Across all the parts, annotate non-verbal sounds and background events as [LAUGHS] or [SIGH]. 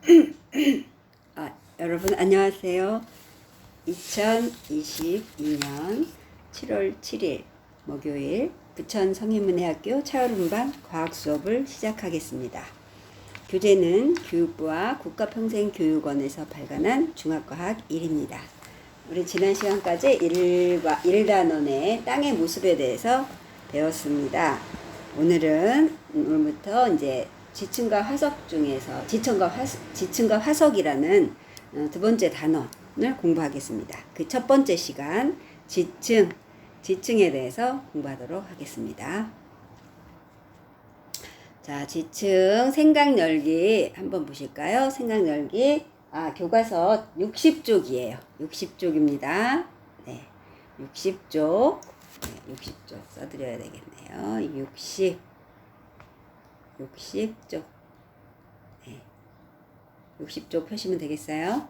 [COUGHS] 아, 여러분 안녕하세요. 2022년 7월 7일 목요일 부천 성인문예학교 차오름반 과학 수업을 시작하겠습니다. 교재는 교육부와 국가평생교육원에서 발간한 중학과학 1입니다. 우리 지난 시간까지 1과 1단원의 땅의 모습에 대해서 배웠습니다. 오늘은 오늘부터 이제 지층과 화석 중에서 지층과 화석, 지층과 화석이라는 어, 두 번째 단원을 공부하겠습니다. 그 첫 번째 시간 지층, 지층에 대해서 공부하도록 하겠습니다. 자, 지층 생각 열기 한번 보실까요? 생각 열기 아, 교과서 60쪽이에요. 60쪽입니다. 네. 60쪽. 네, 60쪽 써드려야 되겠네요. 60. 60쪽. 네. 60쪽 펴시면 되겠어요.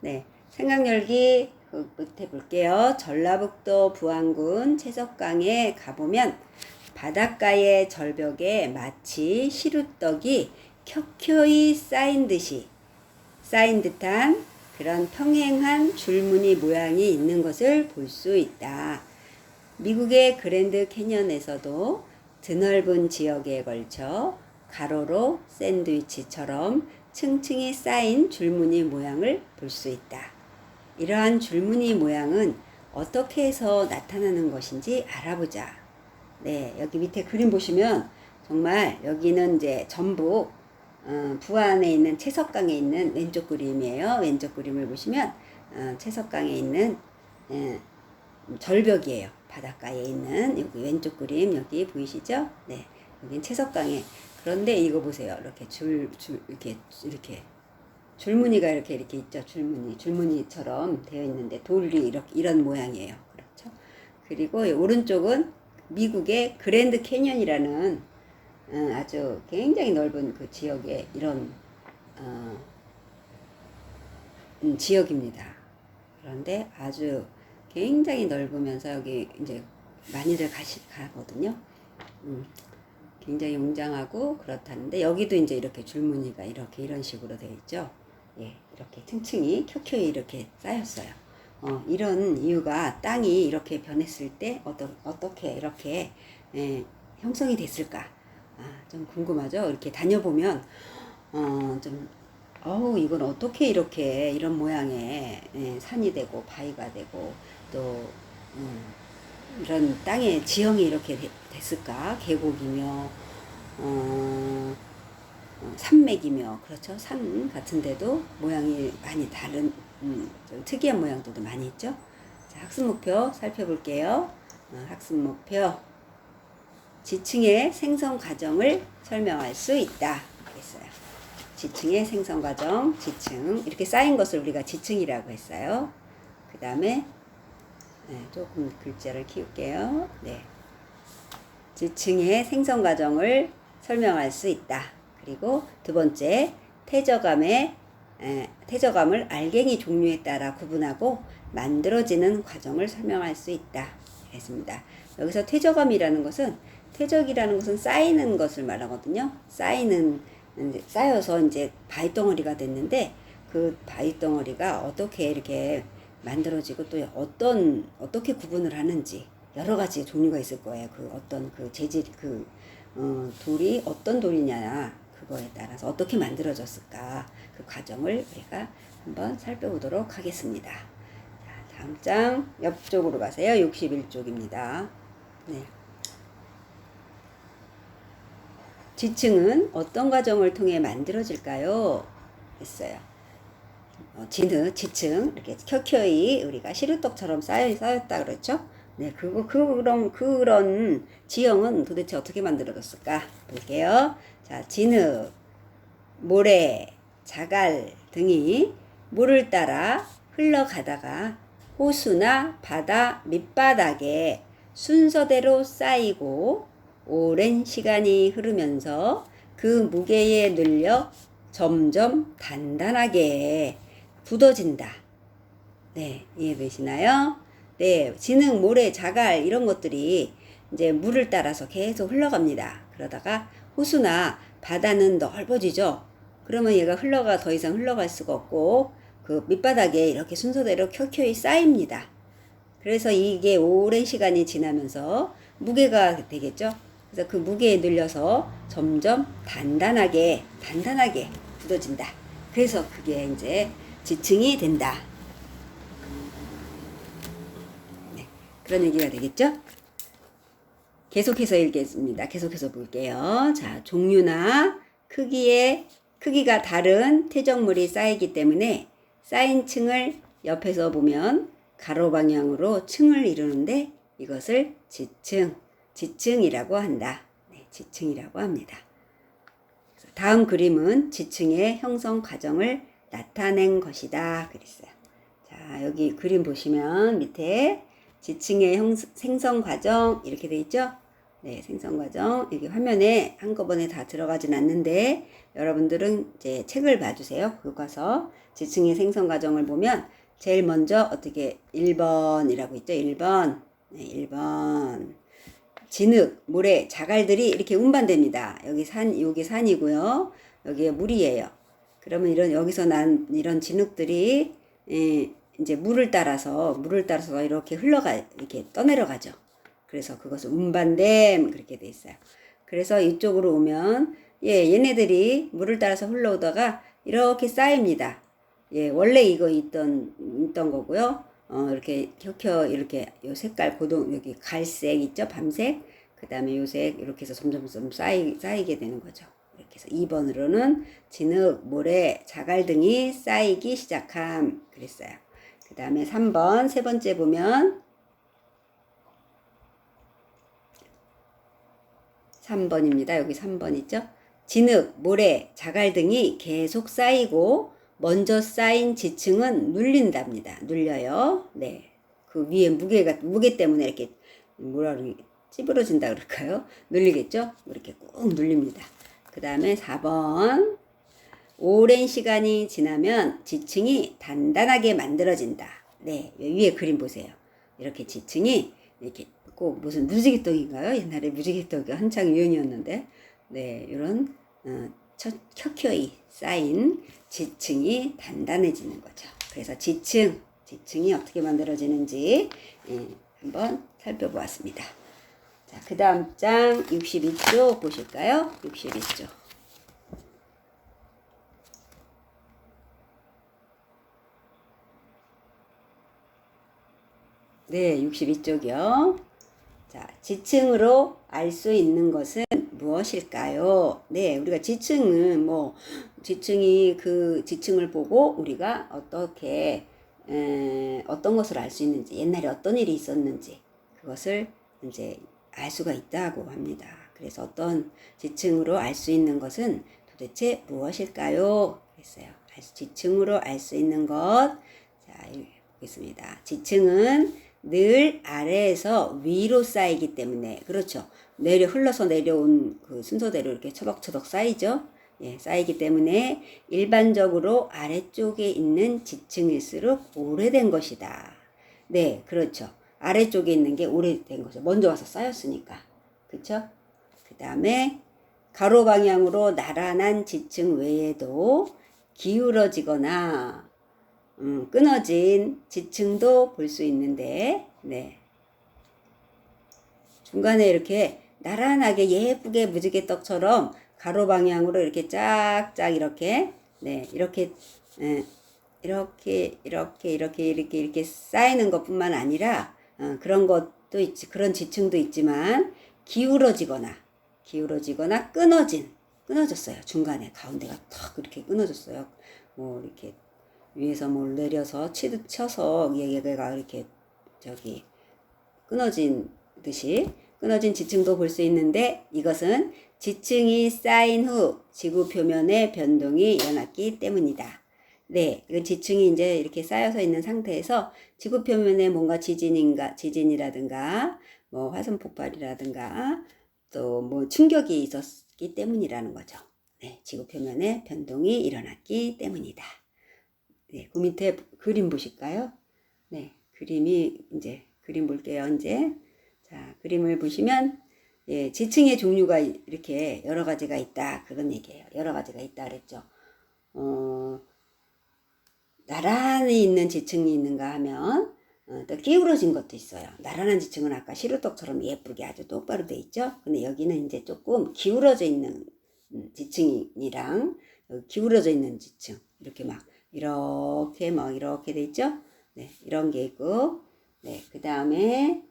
네. 생각 열기 그 끝에 볼게요. 전라북도 부안군 채석강에 가보면 바닷가의 절벽에 마치 시루떡이 켜켜이 쌓인 듯이 쌓인 듯한 그런 평행한 줄무늬 모양이 있는 것을 볼 수 있다. 미국의 그랜드 캐년에서도 드넓은 지역에 걸쳐 가로로 샌드위치처럼 층층이 쌓인 줄무늬 모양을 볼 수 있다. 이러한 줄무늬 모양은 어떻게 해서 나타나는 것인지 알아보자. 네, 여기 밑에 그림 보시면 정말 여기는 이제 전북 어, 부안에 있는 채석강에 있는 왼쪽 그림이에요. 왼쪽 그림을 보시면 어, 채석강에 있는 예, 절벽이에요. 바닷가에 있는 여기 왼쪽 그림 여기 보이시죠? 네, 여긴 채석강에 그런데 이거 보세요. 이렇게 줄, 줄 이렇게 이렇게 줄무늬가 이렇게 이렇게 있죠. 줄무늬 줄무늬처럼 되어 있는데 돌이 이렇게 이런 모양이에요. 그렇죠? 그리고 이 오른쪽은 미국의 그랜드 캐년이라는 어, 아주 굉장히 넓은 그 지역에 이런 어, 음, 지역입니다. 그런데 아주 굉장히 넓으면서 여기 이제 많이들 가시, 가거든요. 음, 굉장히 웅장하고 그렇다는데 여기도 이제 이렇게 줄무늬가 이렇게 이런 식으로 되어 있죠. 예, 이렇게 층층이 켜켜이 이렇게 쌓였어요. 어, 이런 이유가 땅이 이렇게 변했을 때 어떠, 어떻게 이렇게 예, 형성이 됐을까? 아, 좀 궁금하죠? 이렇게 다녀보면 어, 좀 어우 이건 어떻게 이렇게 이런 모양의 예, 산이 되고 바위가 되고 또 음, 이런 땅의 지형이 이렇게 되- 됐을까? 계곡이며 어, 어, 산맥이며 그렇죠 산 같은데도 모양이 많이 다른 음, 좀 특이한 모양들도 많이 있죠. 자, 학습 목표 살펴볼게요. 어, 학습 목표 지층의 생성 과정을 설명할 수 있다. 그랬어요. 지층의 생성 과정, 지층 이렇게 쌓인 것을 우리가 지층이라고 했어요. 그 다음에 네, 조금 글자를 키울게요. 네. 지층의 생성 과정을 설명할 수 있다. 그리고 두 번째, 태저감의 에, 태저감을 알갱이 종류에 따라 구분하고 만들어지는 과정을 설명할 수 있다. 했습니다. 여기서 퇴적감이라는 것은 퇴적이라는 것은 쌓이는 것을 말하거든요. 쌓이는 쌓여서 이제 바위 덩어리가 됐는데 그 바위 덩어리가 어떻게 이렇게 만들어지고 또 어떤 어떻게 구분을 하는지 여러 가지 종류가 있을 거예요. 그 어떤 그 재질 그 어, 돌이 어떤 돌이냐 그거에 따라서 어떻게 만들어졌을까 그 과정을 우리가 한번 살펴보도록 하겠습니다. 자, 다음 장 옆쪽으로 가세요. 61쪽입니다. 네. 지층은 어떤 과정을 통해 만들어질까요? 했어요. 어, 지느, 지층 이렇게 켜켜이 우리가 시루떡처럼 쌓여 쌓였다 그랬죠? 네, 그거 그런 그런 지형은 도대체 어떻게 만들어졌을까? 볼게요. 자, 진흙, 모래, 자갈 등이 물을 따라 흘러가다가 호수나 바다 밑바닥에 순서대로 쌓이고 오랜 시간이 흐르면서 그 무게에 눌려 점점 단단하게 굳어진다. 네, 이해되시나요? 네, 진흙, 모래, 자갈 이런 것들이 이제 물을 따라서 계속 흘러갑니다. 그러다가 호수나 바다는 넓어지죠. 그러면 얘가 흘러가 더 이상 흘러갈 수가 없고 그 밑바닥에 이렇게 순서대로 켜켜이 쌓입니다. 그래서 이게 오랜 시간이 지나면서 무게가 되겠죠. 그래서 그 무게에 눌려서 점점 단단하게 단단하게 굳어진다. 그래서 그게 이제 지층이 된다. 네, 그런 얘기가 되겠죠. 계속해서 읽겠습니다. 계속해서 볼게요. 자, 종류나 크기의 크기가 다른 퇴적물이 쌓이기 때문에 쌓인 층을 옆에서 보면 가로 방향으로 층을 이루는데 이것을 지층, 지층이라고 한다. 네, 지층이라고 합니다. 다음 그림은 지층의 형성 과정을 나타낸 것이다. 그랬어요. 자, 여기 그림 보시면 밑에 지층의 형, 생성 과정 이렇게 돼 있죠? 네, 생성 과정 여기 화면에 한꺼번에 다 들어가진 않는데 여러분들은 이제 책을 봐주세요. 교과서 지층의 생성 과정을 보면 제일 먼저 어떻게 1번이라고 있죠? 1번. 네, 1번. 진흙, 모래, 자갈들이 이렇게 운반됩니다. 여기 산, 여기 산이고요. 여기에 물이에요. 그러면 이런 여기서 난 이런 진흙들이 예, 이제 물을 따라서 물을 따라서 이렇게 흘러가 이렇게 떠내려가죠. 그래서 그것을 운반댐 그렇게 돼 있어요. 그래서 이쪽으로 오면 예, 얘네들이 물을 따라서 흘러오다가 이렇게 쌓입니다. 예, 원래 이거 있던 있던 거고요. 어, 이렇게 켜켜 이렇게 요 색깔 고동 여기 갈색 있죠? 밤색. 그 다음에 요색 이렇게 해서 점점 점 쌓이 쌓이게 되는 거죠. 이렇게 해서 2번으로는 진흙, 모래, 자갈 등이 쌓이기 시작함 그랬어요. 그 다음에 3번 세 번째 보면 3번입니다. 여기 3번 있죠? 진흙, 모래, 자갈 등이 계속 쌓이고 먼저 쌓인 지층은 눌린답니다. 눌려요. 네. 그 위에 무게가 무게 때문에 이렇게 뭐라 그러니 찌부러진다 그럴까요? 눌리겠죠? 이렇게 꾹 눌립니다. 그 다음에 4번 오랜 시간이 지나면 지층이 단단하게 만들어진다. 네, 위에 그림 보세요. 이렇게 지층이 이렇게 꼭 무슨 무지개떡인가요? 옛날에 무지개떡이 한창 유행이었는데, 네, 이런 어, 켜켜이 쌓인 지층이 단단해지는 거죠. 그래서 지층, 지층이 어떻게 만들어지는지 예, 한번 살펴보았습니다. 자, 그 다음 장 62쪽 보실까요? 62쪽. 네, 62쪽이요. 자, 지층으로 알 수 있는 것은 무엇일까요? 네, 우리가 지층은 뭐 지층이 그 지층을 보고 우리가 어떻게 에, 어떤 것을 알 수 있는지 옛날에 어떤 일이 있었는지 그것을 이제 알 수가 있다고 합니다. 그래서 어떤 지층으로 알 수 있는 것은 도대체 무엇일까요? 그랬어요. 지층으로 알 수 있는 것. 자, 보겠습니다. 지층은 늘 아래에서 위로 쌓이기 때문에 그렇죠. 내려 흘러서 내려온 그 순서대로 이렇게 처덕처덕 쌓이죠. 예, 쌓이기 때문에 일반적으로 아래쪽에 있는 지층일수록 오래된 것이다. 네, 그렇죠. 아래쪽에 있는 게 오래된 거죠. 먼저 와서 쌓였으니까. 그쵸? 그 다음에 가로 방향으로 나란한 지층 외에도 기울어지거나 음, 끊어진 지층도 볼 수 있는데, 네. 중간에 이렇게 나란하게 예쁘게 무지개 떡처럼 가로 방향으로 이렇게 쫙쫙 이렇게, 네, 이렇게, 네, 이렇게, 이렇게, 이렇게, 이렇게, 이렇게 쌓이는 것 뿐만 아니라, 어, 그런 것도 있지, 그런 지층도 있지만, 기울어지거나, 기울어지거나 끊어진, 끊어졌어요. 중간에, 가운데가 탁 이렇게 끊어졌어요. 뭐, 이렇게 위에서 뭘 내려서 치듯 쳐서 얘가 이렇게 저기 끊어진 듯이 끊어진 지층도 볼 수 있는데 이것은 지층이 쌓인 후 지구 표면의 변동이 일어났기 때문이다. 네, 이 지층이 이제 이렇게 쌓여서 있는 상태에서 지구 표면에 뭔가 지진인가 지진이라든가 뭐 화산 폭발이라든가 또 뭐 충격이 있었기 때문이라는 거죠. 네, 지구 표면에 변동이 일어났기 때문이다. 네, 그 밑에 그림 보실까요? 네, 그림이 이제 그림 볼게요. 이제 자 그림을 보시면 예, 지층의 종류가 이렇게 여러 가지가 있다 그런 얘기예요. 여러 가지가 있다 그랬죠. 어, 나란히 있는 지층이 있는가 하면 어, 또 기울어진 것도 있어요. 나란한 지층은 아까 시루떡처럼 예쁘게 아주 똑바로 돼 있죠. 근데 여기는 이제 조금 기울어져 있는 음, 지층이랑 기울어져 있는 지층 이렇게 막 이렇게 막 이렇게 돼 있죠. 네, 이런 게 있고, 네, 그 다음에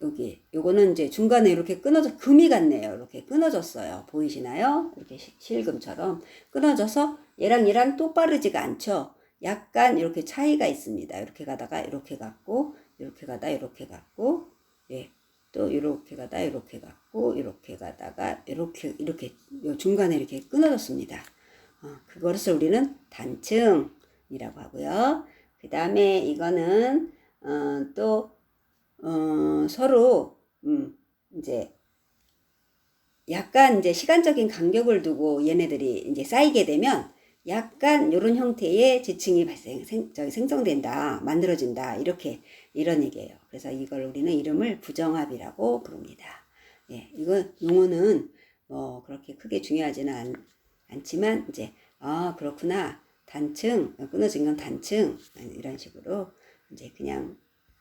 여기 요거는 이제 중간에 이렇게 끊어져 금이 같네요. 이렇게 끊어졌어요. 보이시나요? 이렇게 시- 실금처럼 끊어져서 얘랑 얘랑 똑바르지가 않죠. 약간 이렇게 차이가 있습니다. 이렇게 가다가 이렇게 갔고 이렇게 가다 이렇게 갔고 예. 또 이렇게 가다 이렇게 갔고 이렇게 가다가 이렇게 이렇게 요 중간에 이렇게 끊어졌습니다. 어, 그것을 우리는 단층이라고 하고요. 그 다음에 이거는 어, 또 어, 서로 음, 이제 약간 이제 시간적인 간격을 두고 얘네들이 이제 쌓이게 되면 약간 이런 형태의 지층이 발생 생, 저기 생성된다 만들어진다 이렇게 이런 얘기예요. 그래서 이걸 우리는 이름을 부정합이라고 부릅니다. 예, 이건 용어는 뭐 그렇게 크게 중요하지는 않, 않지만 이제 아 그렇구나 단층 끊어진 건 단층 이런 식으로 이제 그냥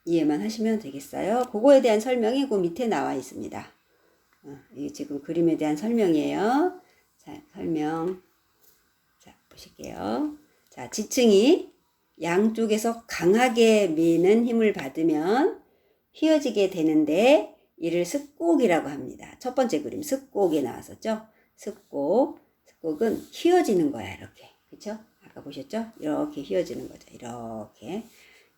이해만 하시면 되겠어요. 그거에 대한 설명이 그 밑에 나와 있습니다. 어, 이게 지금 그림에 대한 설명이에요. 자, 설명. 자, 보실게요. 자, 지층이 양쪽에서 강하게 미는 힘을 받으면 휘어지게 되는데 이를 습곡이라고 합니다. 첫 번째 그림 습곡에 나왔었죠. 습곡. 습곡은 휘어지는 거야, 이렇게. 그쵸? 아까 보셨죠? 이렇게 휘어지는 거죠. 이렇게.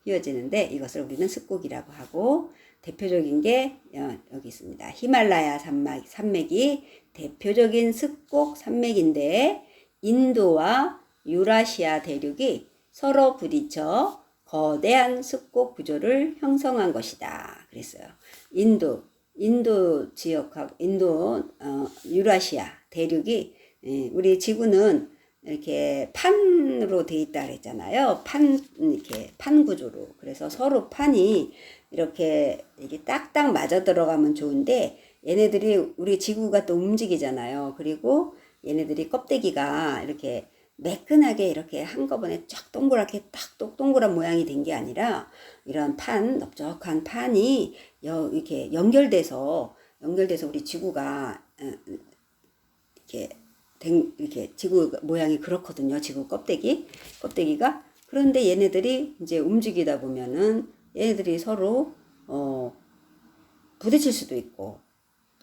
휘어지는데 이것을 우리는 습곡이라고 하고 대표적인 게 어, 여기 있습니다. 히말라야 산맥, 산맥이 대표적인 습곡 산맥인데 인도와 유라시아 대륙이 서로 부딪혀 거대한 습곡 구조를 형성한 것이다. 그랬어요. 인도, 인도 지역하고 인도 어, 유라시아 대륙이 예, 우리 지구는 이렇게 판으로 돼 있다 그랬잖아요. 판 이렇게 판 구조로. 그래서 서로 판이 이렇게 이게 딱딱 맞아 들어가면 좋은데 얘네들이 우리 지구가 또 움직이잖아요. 그리고 얘네들이 껍데기가 이렇게 매끈하게 이렇게 한꺼번에 쫙 동그랗게 딱 동- 동그란 모양이 된 게 아니라 이런 판 넓적한 판이 여, 이렇게 연결돼서 연결돼서 우리 지구가 어, 이렇게 된, 이렇게 지구 모양이 그렇거든요. 지구 껍데기 껍데기가 그런데 얘네들이 이제 움직이다 보면은 얘네들이 서로 어 부딪힐 수도 있고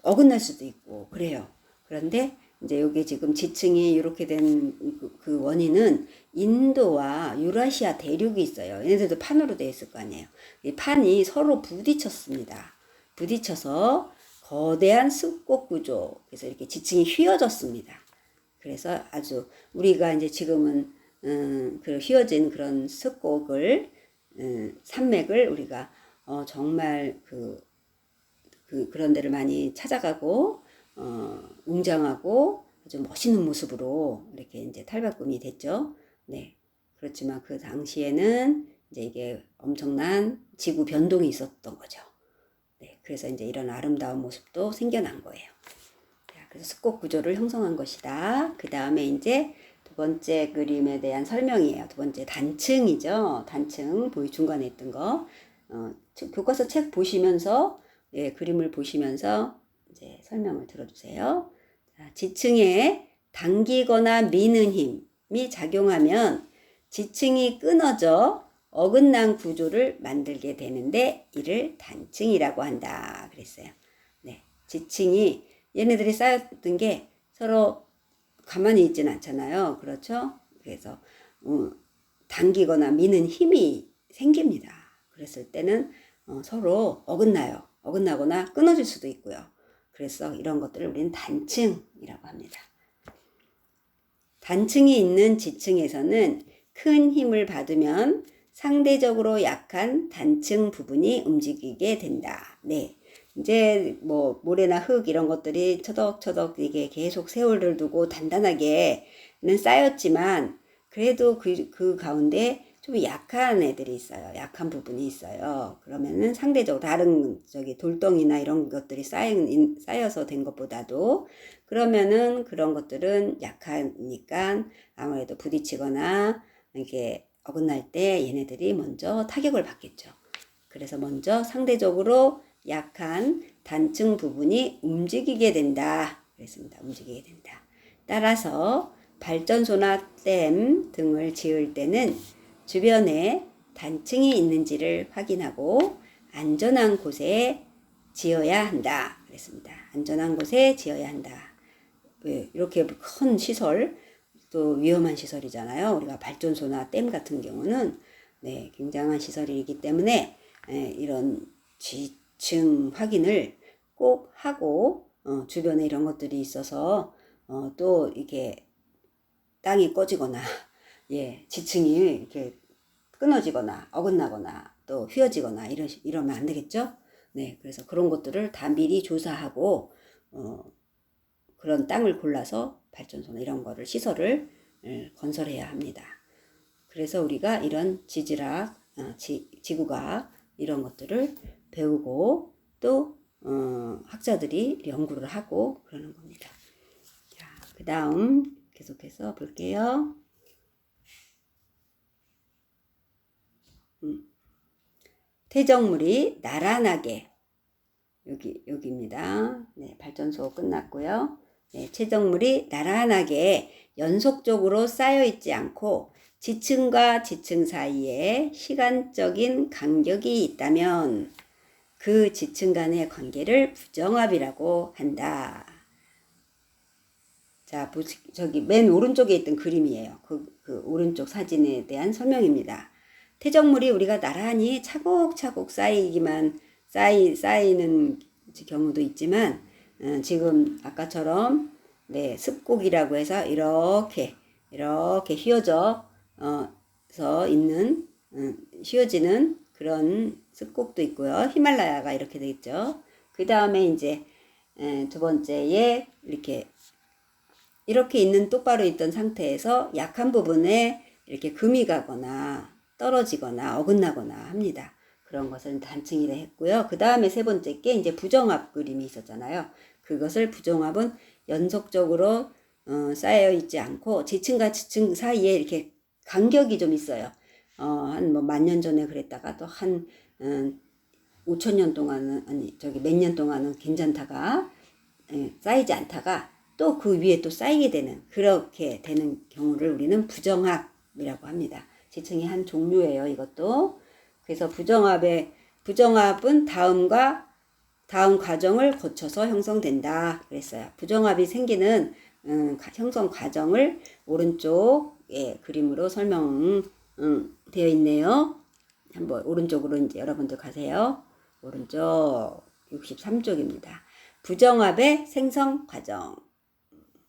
어긋날 수도 있고 그래요. 그런데 이제 여기 지금 지층이 이렇게 된 그 원인은 인도와 유라시아 대륙이 있어요. 얘네들도 판으로 되어 있을 거 아니에요. 이 판이 서로 부딪혔습니다. 부딪혀서 거대한 습곡 구조. 그래서 이렇게 지층이 휘어졌습니다. 그래서 아주 우리가 이제 지금은 음, 그 휘어진 그런 습곡을 음, 산맥을 우리가 어, 정말 그, 그 그런 데를 많이 찾아가고 어, 웅장하고 아주 멋있는 모습으로 이렇게 이제 탈바꿈이 됐죠. 네. 그렇지만 그 당시에는 이제 이게 엄청난 지구 변동이 있었던 거죠. 네. 그래서 이제 이런 아름다운 모습도 생겨난 거예요. 자, 그래서 습곡 구조를 형성한 것이다. 그 다음에 이제 두 번째 그림에 대한 설명이에요. 두 번째 단층이죠. 단층 보이 중간에 있던 거. 어, 저- 교과서 책 보시면서 예, 그림을 보시면서 이제 설명을 들어주세요. 자, 지층에 당기거나 미는 힘이 작용하면 지층이 끊어져 어긋난 구조를 만들게 되는데 이를 단층이라고 한다. 그랬어요. 네. 지층이 얘네들이 쌓였던 게 서로 가만히 있진 않잖아요. 그렇죠? 그래서 어, 당기거나 미는 힘이 생깁니다. 그랬을 때는 어, 서로 어긋나요. 어긋나거나 끊어질 수도 있고요. 그래서 이런 것들을 우리는 단층이라고 합니다. 단층이 있는 지층에서는 큰 힘을 받으면 상대적으로 약한 단층 부분이 움직이게 된다. 네. 이제 뭐 모래나 흙 이런 것들이 처덕처덕 이게 계속 세월을 두고 단단하게는 쌓였지만 그래도 그, 그 가운데 좀 약한 애들이 있어요. 약한 부분이 있어요. 그러면은 상대적으로 다른 저기 돌덩이나 이런 것들이 쌓인, 쌓여서 된 것보다도 그러면은 그런 것들은 약하니까 아무래도 부딪히거나 이렇게 어긋날 때 얘네들이 먼저 타격을 받겠죠. 그래서 먼저 상대적으로 약한 단층 부분이 움직이게 된다. 그랬습니다. 움직이게 된다. 따라서 발전소나 댐 등을 지을 때는 주변에 단층이 있는지를 확인하고 안전한 곳에 지어야 한다. 그랬습니다. 안전한 곳에 지어야 한다. 왜 이렇게 큰 시설 또 위험한 시설이잖아요. 우리가 발전소나 댐 같은 경우는 네, 굉장한 시설이기 때문에 예, 이런 지 층 확인을 꼭 하고 어, 주변에 이런 것들이 있어서 어, 또 이게 땅이 꺼지거나 [LAUGHS] 예 지층이 이렇게 끊어지거나 어긋나거나 또 휘어지거나 이러 이러면 안 되겠죠. 네 그래서 그런 것들을 다 미리 조사하고 어, 그런 땅을 골라서 발전소나 이런 거를 시설을 예, 건설해야 합니다. 그래서 우리가 이런 지질학, 어, 지, 지구과학 이런 것들을 배우고 또 어, 학자들이 연구를 하고 그러는 겁니다. 자, 그 다음 계속해서 볼게요. 음. 태정물이 나란하게 여기 여기입니다. 네, 발전소 끝났고요. 네, 채정물이 나란하게 연속적으로 쌓여 있지 않고 지층과 지층 사이에 시간적인 간격이 있다면 그 지층 간의 관계를 부정합이라고 한다. 자, 저기 맨 오른쪽에 있던 그림이에요. 그, 그 오른쪽 사진에 대한 설명입니다. 태정물이 우리가 나란히 차곡차곡 쌓이기만 쌓이, 쌓이는 경우도 있지만 어, 지금 아까처럼 네, 습곡이라고 해서 이렇게 이렇게 휘어져 어서 있는 음, 휘어지는 그런 습곡도 있고요. 히말라야가 이렇게 되어 있죠. 그 다음에 이제 에, 두 번째에 이렇게 이렇게 있는 똑바로 있던 상태에서 약한 부분에 이렇게 금이 가거나 떨어지거나 어긋나거나 합니다. 그런 것은 단층이라 했고요. 그 다음에 세 번째 게 이제 부정합 그림이 있었잖아요. 그것을 부정합은 연속적으로 어, 쌓여 있지 않고 지층과 지층 사이에 이렇게 간격이 좀 있어요. 어, 한 뭐 만 년 전에 그랬다가 또한 음, 5천 년 동안은 아니 저기 몇 년 동안은 괜찮다가 예, 쌓이지 않다가 또 그 위에 또 쌓이게 되는 그렇게 되는 경우를 우리는 부정합이라고 합니다. 지층의 한 종류예요. 이것도 그래서 부정합의 부정합은 다음과 다음 과정을 거쳐서 형성된다 그랬어요. 부정합이 생기는 음, 형성 과정을 오른쪽에 그림으로 설명 음, 되어 있네요. 한번 오른쪽으로 이제 여러분들 가세요. 오른쪽 63쪽입니다. 부정합의 생성 과정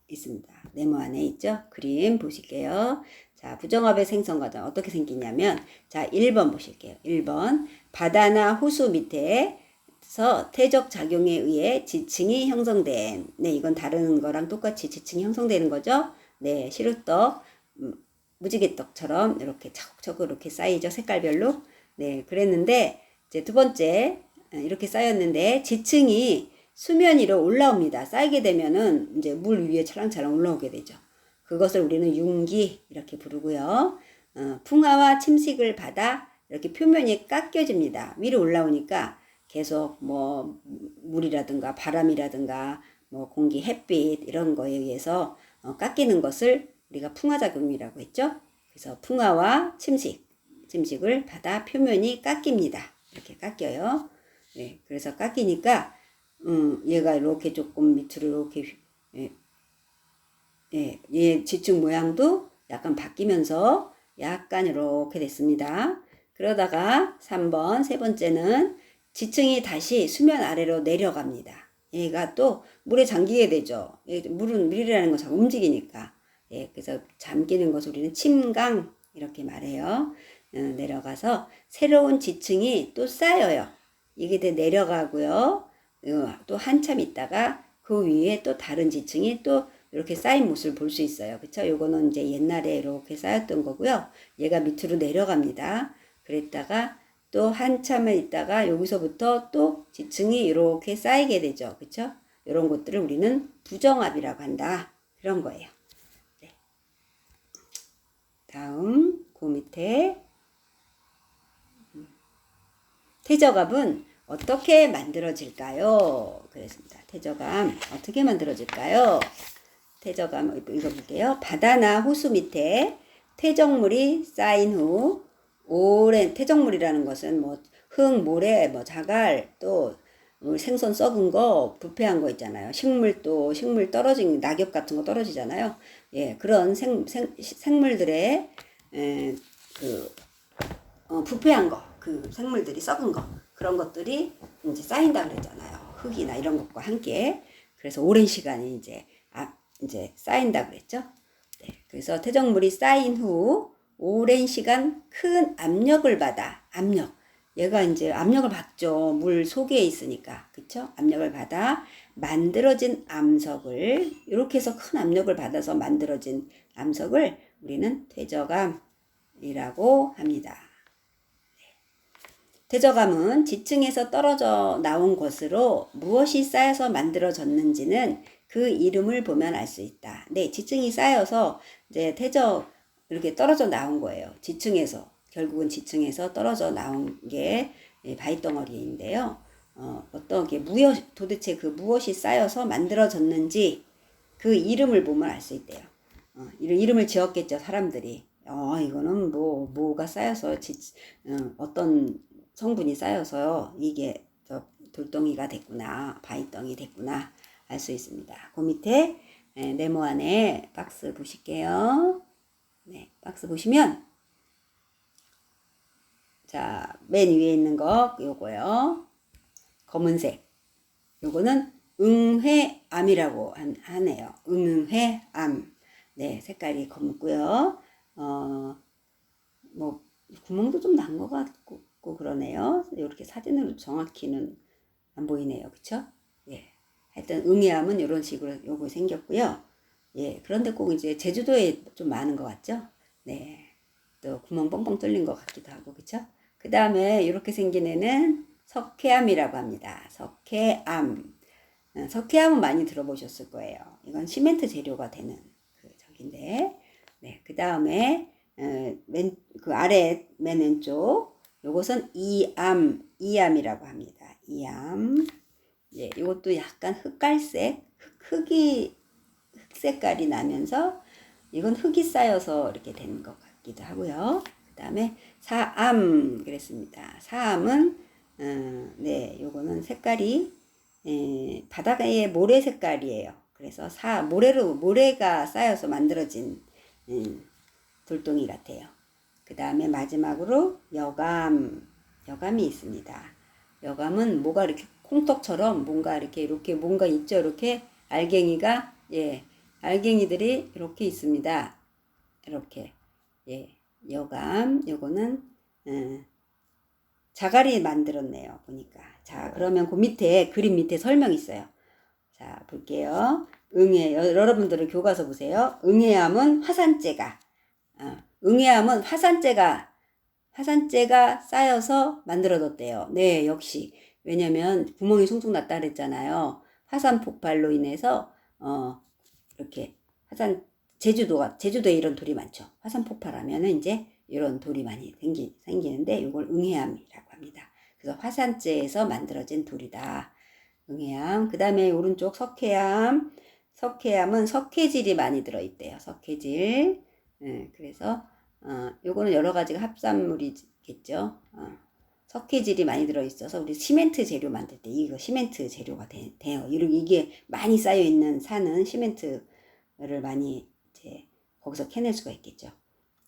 있습니다. 네모 안에 있죠? 그림 보실게요. 자, 부정합의 생성 과정 어떻게 생기냐면 자, 1번 보실게요. 1번 바다나 호수 밑에 서 태적 작용에 의해 지층이 형성된 네, 이건 다른 거랑 똑같이 지층이 형성되는 거죠. 네, 시루떡 음, 무지개떡처럼 이렇게 차곡차곡 이렇게 쌓이죠. 색깔별로. 네, 그랬는데 이제 두 번째 어, 이렇게 쌓였는데 지층이 수면 위로 올라옵니다. 쌓이게 되면은 이제 물 위에 찰랑찰랑 올라오게 되죠. 그것을 우리는 융기 이렇게 부르고요. 어, 풍화와 침식을 받아 이렇게 표면이 깎여집니다. 위로 올라오니까 계속 뭐 물이라든가 바람이라든가 뭐 공기, 햇빛 이런 거에 의해서 어, 깎이는 것을 우리가 풍화작용이라고 했죠. 그래서 풍화와 침식, 침식을 받아 표면이 깎입니다. 이렇게 깎여요. 네, 그래서 깎이니까 음, 얘가 이렇게 조금 밑으로 이렇게 예, 예, 얘 지층 모양도 약간 바뀌면서 약간 이렇게 됐습니다. 그러다가 3번 세 번째는 지층이 다시 수면 아래로 내려갑니다. 얘가 또 물에 잠기게 되죠. 물은 물이라는 건 잘 움직이니까. 예, 그래서 잠기는 것을 우리는 침강 이렇게 말해요. 어, 내려가서 새로운 지층이 또 쌓여요. 이게 돼 내려가고요. 어, 또 한참 있다가 그 위에 또 다른 지층이 또 이렇게 쌓인 모습을 볼 수 있어요. 그쵸? 요거는 이제 옛날에 이렇게 쌓였던 거고요. 얘가 밑으로 내려갑니다. 그랬다가 또 한참을 있다가 여기서부터 또 지층이 이렇게 쌓이게 되죠. 그쵸? 이런 것들을 우리는 부정압이라고 한다. 그런 거예요. 네. 다음 그 밑에 태저갑은 어떻게 만들어질까요? 그랬습니다. 태저감 어떻게 만들어질까요? 태저감 읽어볼게요. 바다나 호수 밑에 퇴적물이 쌓인 후 오랜 퇴적물이라는 것은 뭐 흙, 모래, 뭐 자갈 또 생선 썩은 거, 부패한 거 있잖아요. 식물 또 식물 떨어진 낙엽 같은 거 떨어지잖아요. 예, 그런 생, 생, 생물들의 에, 그 어, 부패한 거, 그 생물들이 썩은 거, 그런 것들이 이제 쌓인다 그랬잖아요. 흙이나 이런 것과 함께. 그래서 오랜 시간이 이제, 아, 이제 쌓인다 그랬죠. 네. 그래서 퇴적물이 쌓인 후 오랜 시간 큰 압력을 받아, 압력. 얘가 이제 압력을 받죠. 물 속에 있으니까. 그쵸? 압력을 받아 만들어진 암석을, 이렇게 해서 큰 압력을 받아서 만들어진 암석을 우리는 퇴적암이라고 합니다. 퇴적암은 지층에서 떨어져 나온 것으로 무엇이 쌓여서 만들어졌는지는 그 이름을 보면 알 수 있다. 네, 지층이 쌓여서 이제 퇴적 이렇게 떨어져 나온 거예요. 지층에서 결국은 지층에서 떨어져 나온 게 바위 덩어리인데요. 어, 어떤 게 무엇 도대체 그 무엇이 쌓여서 만들어졌는지 그 이름을 보면 알 수 있대요. 어, 이런 이름을 지었겠죠 사람들이. 어 이거는 뭐 뭐가 쌓여서 지, 어, 어떤 성분이 쌓여서 이게 저 돌덩이가 됐구나 바위덩이 됐구나 알 수 있습니다. 그 밑에 에, 네모 안에 박스 보실게요. 네, 박스 보시면 자, 맨 위에 있는 거 요거요. 검은색. 요거는 응회암이라고 하네요. 응회암. 네, 색깔이 검고요. 어, 뭐 구멍도 좀 난 것 같고 그러네요. 이렇게 사진으로 정확히는 안 보이네요. 그쵸? 예. 하여튼 응애암은 이런 식으로 요거 생겼고요. 예. 그런데 꼭 이제 제주도에 좀 많은 것 같죠? 네. 또 구멍 뻥뻥 뚫린 것 같기도 하고, 그쵸? 그 다음에 이렇게 생긴 애는 석회암이라고 합니다. 석회암. 어, 석회암은 많이 들어보셨을 거예요. 이건 시멘트 재료가 되는 그 저긴데, 네. 그 다음에, 어, 맨, 그 아래 맨 왼쪽, 요것은 이암, 이암이라고 합니다. 이암. 예, 이것도 약간 흑갈색, 흑, 이 흑색깔이 나면서 이건 흙이 쌓여서 이렇게 된 것 같기도 하고요. 그 다음에 사암 그랬습니다. 사암은 어, 네, 요거는 색깔이 에, 바다의 모래 색깔이에요. 그래서 사 모래로 모래가 쌓여서 만들어진 음, 돌덩이 같아요. 그 다음에 마지막으로 여감, 여감이 있습니다. 여감은 뭐가 이렇게 콩떡처럼 뭔가 이렇게 이렇게 뭔가 있죠. 이렇게 알갱이가 예 알갱이들이 이렇게 있습니다. 이렇게 예 여감 요거는 음, 자갈이 만들었네요. 보니까 자 그러면 그 밑에 그림 밑에 설명 있어요. 자 볼게요. 응애 여러분들은 교과서 보세요. 응애암은 화산재가 어, 응애암은 화산재가 화산재가 쌓여서 만들어졌대요. 네, 역시 왜냐면 구멍이 숭숭 났다 그랬잖아요. 화산 폭발로 인해서 어 이렇게 화산 제주도가 제주도에 이런 돌이 많죠. 화산 폭발하면은 이제 이런 돌이 많이 생기 생기는데 이걸 응해암이라고 합니다. 그래서 화산재에서 만들어진 돌이다. 응해암. 그 다음에 오른쪽 석회암. 석회암은 석회질이 많이 들어 있대요. 석회질. 네, 그래서 어, 요거는 여러 가지가 합산물이겠죠. 어, 석회질이 많이 들어있어서 우리 시멘트 재료 만들 때 이거 시멘트 재료가 돼, 요 이게 많이 쌓여 있는 산은 시멘트를 많이 이제 거기서 캐낼 수가 있겠죠.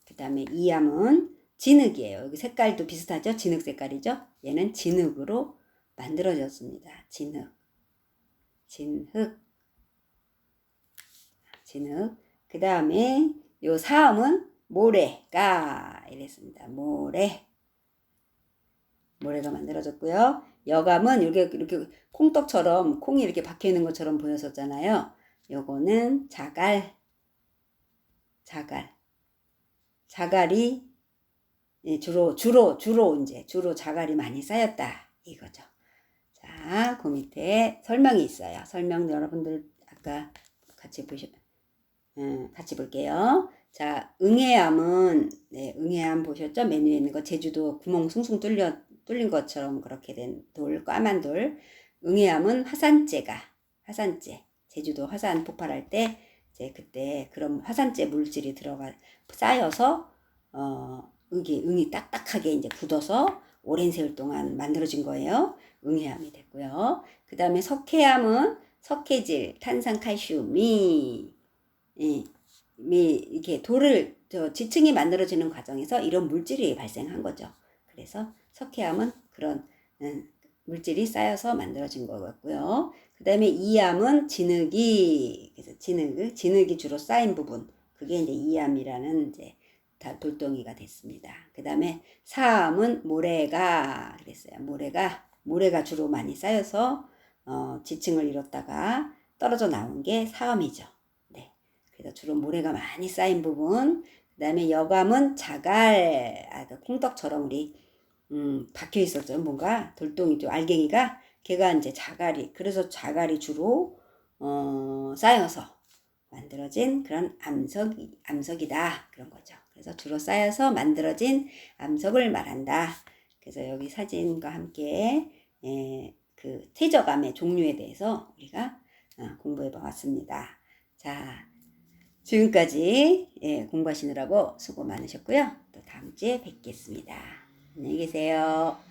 그 다음에 이암은 진흙이에요. 여기 색깔도 비슷하죠? 진흙 색깔이죠? 얘는 진흙으로 만들어졌습니다. 진흙. 진흙. 진흙. 그 다음에 요 사음은 모래가 이랬습니다. 모래. 모래가 만들어졌고요. 여감은 이렇게 이렇게 콩떡처럼 콩이 이렇게 박혀 있는 것처럼 보였었잖아요. 요거는 자갈, 자갈, 자갈이 예, 주로 주로 주로 이제 주로 자갈이 많이 쌓였다 이거죠. 자, 그 밑에 설명이 있어요. 설명 여러분들 아까 같이 보셔, 음, 같이 볼게요. 자, 응애암은 네, 응애암 보셨죠? 메뉴에 있는 거 제주도 구멍 숭숭 뚫려 뚫린 것처럼 그렇게 된 돌, 까만 돌. 응애암은 화산재가 화산재. 제주도 화산 폭발할 때 이제 그때 그런 화산재 물질이 들어가 쌓여서 어 응이 응이 딱딱하게 이제 굳어서 오랜 세월 동안 만들어진 거예요. 응해암이 됐고요. 그 다음에 석회암은 석회질, 탄산, 칼슘이 예, 미 이렇게 돌을 저 지층이 만들어지는 과정에서 이런 물질이 발생한 거죠. 그래서 석회암은 그런 음, 물질이 쌓여서 만들어진 거였고요. 그 다음에 이암은 진흙이 그래서 진흙 진흙이 주로 쌓인 부분 그게 이제 이암이라는 이제 다 돌덩이가 됐습니다. 그 다음에 사암은 모래가 그랬어요. 모래가 모래가 주로 많이 쌓여서 어, 지층을 이뤘다가 떨어져 나온 게 사암이죠. 네. 그래서 주로 모래가 많이 쌓인 부분. 그 다음에 여감은 자갈, 아, 그 콩떡처럼 우리 음, 박혀 있었죠. 뭔가 돌덩이죠. 알갱이가 걔가 이제 자갈이 그래서 자갈이 주로 어, 쌓여서 만들어진 그런 암석이 암석이다 그런 거죠. 그래서 주로 쌓여서 만들어진 암석을 말한다. 그래서 여기 사진과 함께 예, 그 퇴적암의 종류에 대해서 우리가 어, 공부해 보았습니다. 자, 지금까지 예, 공부하시느라고 수고 많으셨고요. 또 다음 주에 뵙겠습니다. 안녕히 계세요.